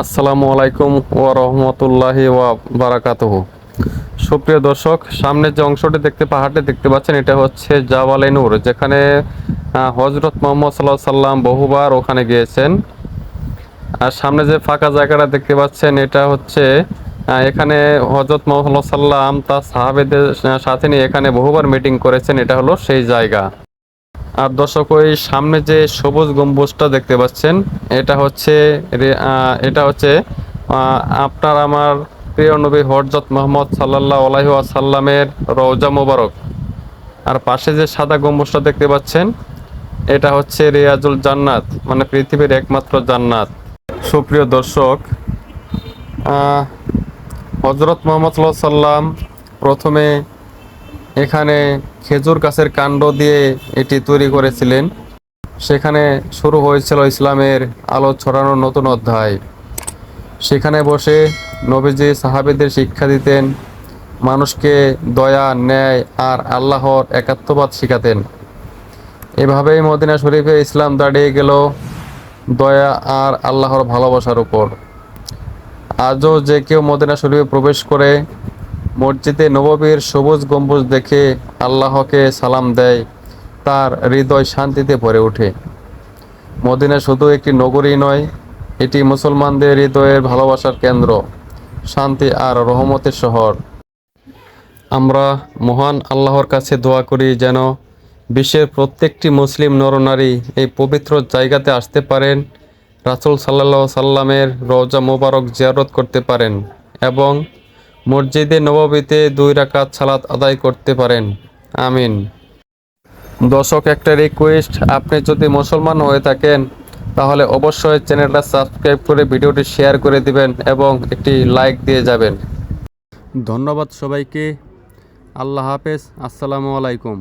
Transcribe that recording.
আসসালামু আলাইকুম ওয়া রহমতুল্লাহি ওয়া বারাকাতুহু। সুপ্রিয় দর্শক, সামনে যে অংশটি দেখতে, পাহাড়টি দেখতে পাচ্ছেন, এটা হচ্ছে জাওয়ালে নূর, যেখানে হজরত মোহাম্মদ সাল্লাহ সাল্লাম বহুবার ওখানে গিয়েছেন। আর সামনে যে ফাঁকা জায়গাটা দেখতে পাচ্ছেন, এটা হচ্ছে এখানে হজরত মোহাম্মদ সাল্লাম তার সাহাবেদের সাথে নিয়ে এখানে বহুবার মিটিং করেছেন, এটা হলো সেই জায়গা। আর দর্শক, ওই সামনে যে সবুজ গম্বুজটা দেখতে পাচ্ছেন, এটা হচ্ছে এটা হচ্ছে আপনার আমার প্রিয় নবী হরজত মোহাম্মদ সাল্লাহ আলাইহি আসাল্লামের রওজা মোবারক। আর পাশে যে সাদা গম্বুজটা দেখতে পাচ্ছেন, এটা হচ্ছে রিয়াজুল জান্নাত মানে পৃথিবীর একমাত্র জান্নাত। সুপ্রিয় দর্শক হজরত মোহাম্মদ সাল্লাম প্রথমে এখানে খেজুর গাছের কাণ্ড দিয়ে এটি তৈরি করেছিলেন। সেখানে শুরু হয়েছিল ইসলামের আলো ছড়ানোর নতুন অধ্যায়। সেখানে বসে নবীজি সাহাবেদের শিক্ষা দিতেন, মানুষকে দয়া, ন্যায় আর আল্লাহর একাত্মবাদ শিখাতেন। এভাবেই মদিনা শরীফে ইসলাম দাঁড়িয়ে গেল দয়া আর আল্লাহর ভালোবাসার উপর। আজও যে কেউ মদিনা শরীফে প্রবেশ করে মসজিদে নববীর সবুজ গম্বুজ দেখে আল্লাহকে সালাম দেয়, তার হৃদয় শান্তিতে ভরে ওঠে। মদিনা শুধু একটি নগরী নয়, এটি মুসলমানদের হৃদয়ের ভালোবাসার কেন্দ্র, শান্তি আর রহমতের শহর। আমরা মহান আল্লাহর কাছে দোয়া করি যেন বিশ্বের প্রত্যেকটি মুসলিম নরনারী এই পবিত্র জায়গাতে আসতে পারেন, রাসুল সাল্লাহ সাল্লামের রওজা মোবারক জিয়ারত করতে পারেন এবং মসজিদে নববীতে দুই রাকাত সালাত আদায় করতে পারেন। আমিন। দর্শক, একটা রিকোয়েস্ট আপনি যদি মুসলমান হয়ে থাকেন, তাহলে অবশ্যই চ্যানেলটা সাবস্ক্রাইব করে ভিডিওটি শেয়ার করে দিবেন এবং একটি লাইক দিয়ে যাবেন। ধন্যবাদ সবাইকে। আল্লাহ হাফেজ। আসসালামু আলাইকুম।